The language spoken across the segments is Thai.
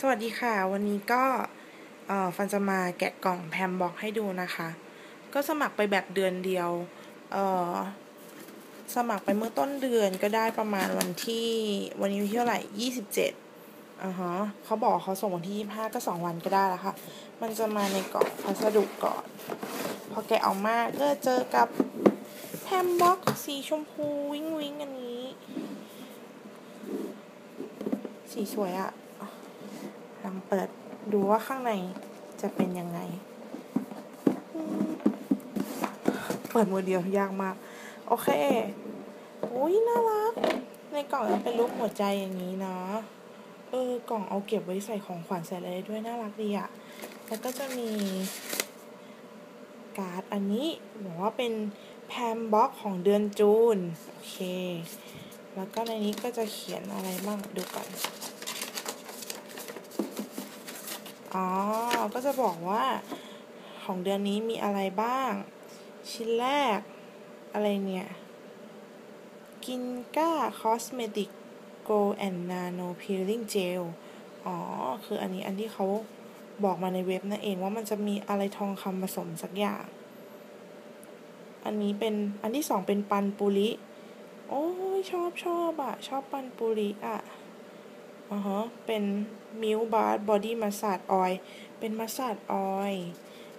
สวัสดีค่ะ วันนี้ก็ฟันจะมาแกะกล่องแพมบ็อกให้ดูนะคะ ก็สมัครไปแบบเดือนเดียว สมัครไปเมื่อต้นเดือนก็ได้ประมาณวันที่วันนี้ที่เท่าไหร่ยี่สิบเจ็ดอ่าฮะเขาบอกเขาส่งวันที่ยี่ห้าก็สองวันก็ได้แล้วค่ะ มันจะมาในกล่องพัสดุก่อน พอแกะออกมาก็เจอกับแพมบ็อกสีชมพูวิ้งวิ้งอันนี้ สีสวยอะ เปิดดูว่าข้างในจะเป็นยังไง เปิดมือเดียวยากมาก โอเคโอ้ยน่ารัก ในกล่องจะเป็นรูปหัวใจอย่างนี้นะ เออกล่องเอาเก็บไว้ใส่ของขวัญใส่อะไรด้วยน่ารักดีอะแล้วก็จะมีการ์ดอันนี้บอกว่าเป็นแพมบ็อกของเดือนจูน โอเค แล้วก็ในนี้ก็จะเขียนอะไรบ้างดูก่อน อ๋อ ก็จะบอกว่าของเดือนนี้มีอะไรบ้าง ชิ้นแรก อะไรเนี่ย กินก้าคอสเมติกโกลแอนนาโนพีลิ่งเจลอ๋อ คืออันนี้อันที่เขาบอกมาในเว็บนั่นเองว่ามันจะมีอะไรทองคำผสมสักอย่าง อันนี้เป็นอันที่สองเป็นปันปุริ โอ้ยชอบชอบอะชอบปันปุริอะ อ๋อฮะเป็นมิลบาร์บอดี้มาสซาดออยเป็นมาสซาดออย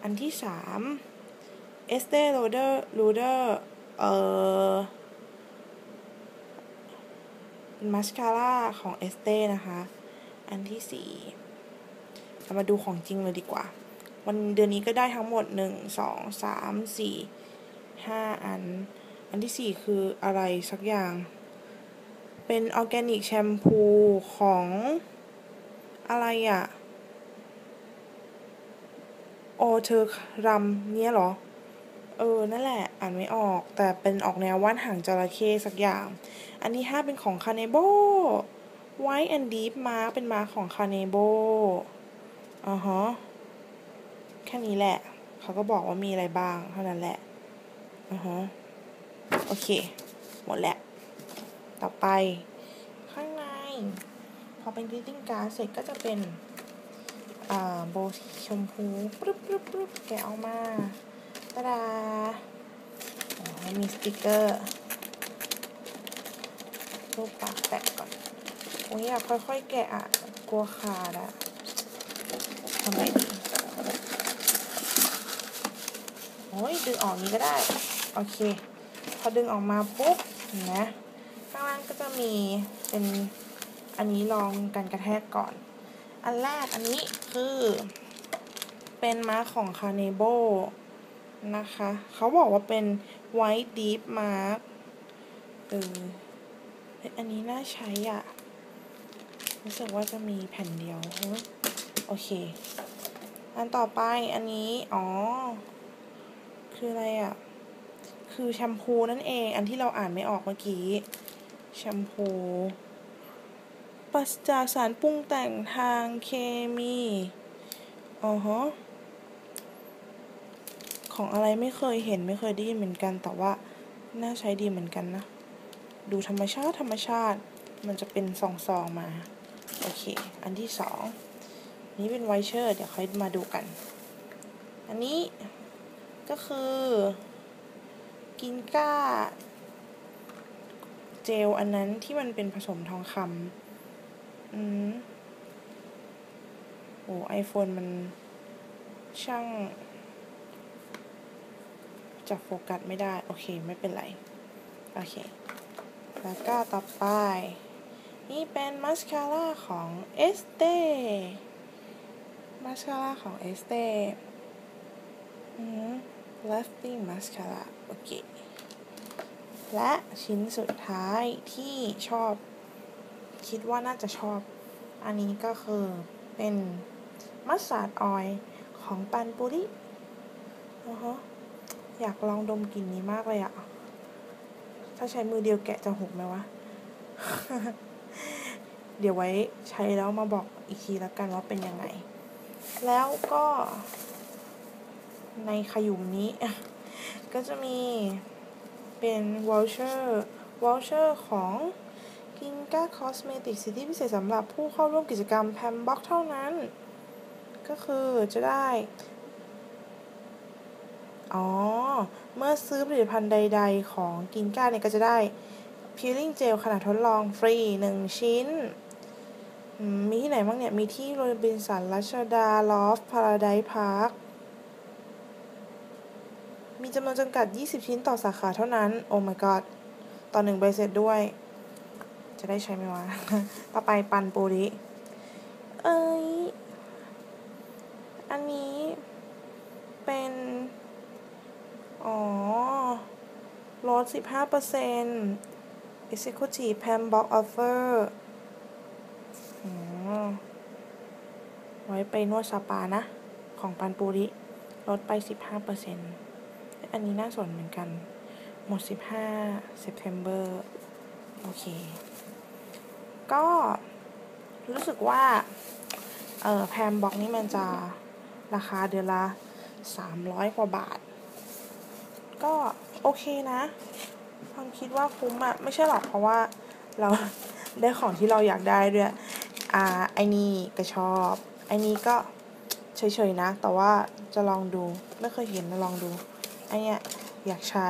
อันที่สามเอสเตโรเดอร์รูเดอร์เอ่อเมาสคาร่าของเอสเต้นะคะ อันที่สี่เรามาดูของจริงเลยดีกว่า วันเดือนนี้ก็ได้ทั้งหมดหนึ่งสองสามสี่ห้าอัน อันที่สี่คืออะไรสักอย่าง เป็นออร์แกนิกแชมพูของอะไรอะโอเธอร์รัมเนี่ยหรอ เออ นั่นแหละ อ่านไม่ออก แต่เป็นออกแนวว่านหางจระเข้สักอย่าง อันที่ห้าเป็นของคาเนโบไวท์แอนด์ดีฟมาเป็นมาของคาเนโบอ่าฮะ แค่นี้แหละ เขาก็บอกว่ามีอะไรบ้างเท่านั้นแหละ อ่าฮะ โอเค หมดแล้ว ต่อไป ข้างใน พอเป็นกริตติ้งการ์ดเสร็จก็จะเป็นอ่าโบชมพูปึ๊บปึ๊บปึ๊บแกะออกมาตาดาให้มีสติกเกอร์รูปปากแปะก่อนโอ้ยอยากค่อยๆแกะอะ กลัวขาดอะทำไงดีโอ้ยดึงออกนี้ก็ได้ โอเค พอดึงออกมาปุ๊บนะ ข้างล่างก็จะมีเป็นอันนี้ลองกันกระแทกก่อน อันแรกอันนี้คือเป็นมาของคารเนโบนะคะ เขาบอกว่าเป็น white deep mark เอออันนี้น่าใช้อะ รู้สึกว่าจะมีแผ่นเดียวโอเค อันต่อไปอันนี้ อ๋อ คืออะไรอะ คือแชมพูนั่นเอง อันที่เราอ่านไม่ออกเมื่อกี้ แชมพูปราศจากสารปรุงแต่งทางเคมีอ๋อฮะของอะไรไม่เคยเห็นไม่เคยได้ยินเหมือนกัน แต่ว่าน่าใช้ดีเหมือนกันนะ ดูธรรมชาติธรรมชาติมันจะเป็นซองๆมา โอเค อันที่สองนี้เป็นไวเชอร์เดี๋ยวค่อยมาดูกัน อันนี้ก็คือ กินก้า เจลอันนั้นที่มันเป็นผสมทองคำอืมโอ้ไอโฟนมันช่างจับโฟกัสไม่ได้ โอเค ไม่เป็นไร โอเค แล้วก็ต่อไป นี่เป็นมาสคาร่าของเอสเต้มาสคาร่าของเอสเต้ อืม lifting mascara โอเค และชิ้นสุดท้ายที่ชอบ คิดว่าน่าจะชอบ อันนี้ก็คือเป็นมัสตาร์ดออยของปันปุรินะฮะอยากลองดมกลิ่นนี้มากเลยอะถ้าใช้มือเดียวแกะจะหกไหมวะ เดี๋ยวไว้ใช้แล้วมาบอกอีกทีแล้วกันว่าเป็นยังไง แล้วก็ในขยุมนี้ ก็จะมี เป็นวอลเชอร์วอลเชอร์ของกินก้าคอสเมติกสิทธิพิเศษสำหรับผู้เข้าร่วมกิจกรรมแพมบ็อกเท่านั้น ก็คือจะได้ อ๋อ เมื่อซื้อผลิตภัณฑ์ใด ๆ ของกินก้าเนี่ยก็จะได้ peeling gel ขนาดทดลองฟรี 1 ชิ้น มีที่ไหนบ้างเนี่ย มีที่โรบินสันรัชดา ลอฟพาราไดพาร์ค มีจำนวนจำกัด 20 ชิ้นต่อสาขาเท่านั้น โอ้ my god ต่อหนึ่งใบเสร็จด้วย จะได้ใช้ไหมวะ ต่อไปปันปูริ เอ้ย อันนี้เป็น อ๋อ ลด 15% Executive Pam Box Offer ไว้ไปนวดสปานะ ของปันปูริ ลดไป 15% อันนี้น่าสนเหมือนกัน หมด 15 September โอเค ก็รู้สึกว่า เออแพมบ็อกนี่มันจะราคาเดือนละ 300 กว่าบาท ก็โอเคนะความคิดว่าคุ้มอะไม่ใช่หรอกเพราะว่าเราได้ของที่เราอยากได้ด้วย อ่า ไอ้นี่ก็ชอบ ไอ้นี่ก็เฉยๆนะ แต่ว่าจะลองดู ไม่เคยเห็นนะลองดู ไอเนี้ยอยากใช้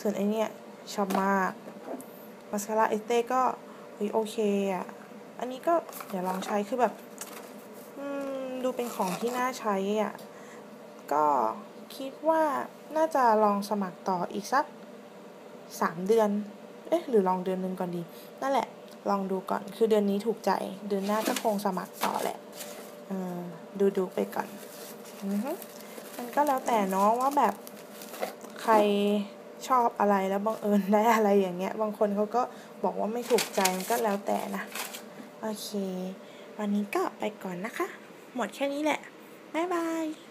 ส่วนไอเนี้ยชอบมากมาสคาร่าเอสเต้ก็โอเคอะ อันนี้ก็เดี๋ยวลองใช้คือแบบดูเป็นของที่น่าใช้อะ ก็คิดว่าน่าจะลองสมัครต่ออีกสักสามเดือน เอ๊ะ หรือลองเดือนหนึ่งก่อนดี นั่นแหละ ลองดูก่อน คือเดือนนี้ถูกใจ เดือนหน้าก็คงสมัครต่อแหละดูดูไปก่อนอมันก็แล้วแต่เนาะว่าแบบ รชอบอะไรแล้วบังเอิญได้อะไรอย่างเงี้ย บางคนเขาก็บอกว่าไม่ถูกใจมันก็แล้วแต่นะ โอเค วันนี้ก็ไปก่อนนะคะ หมดแค่นี้แหละ บ๊ายบาย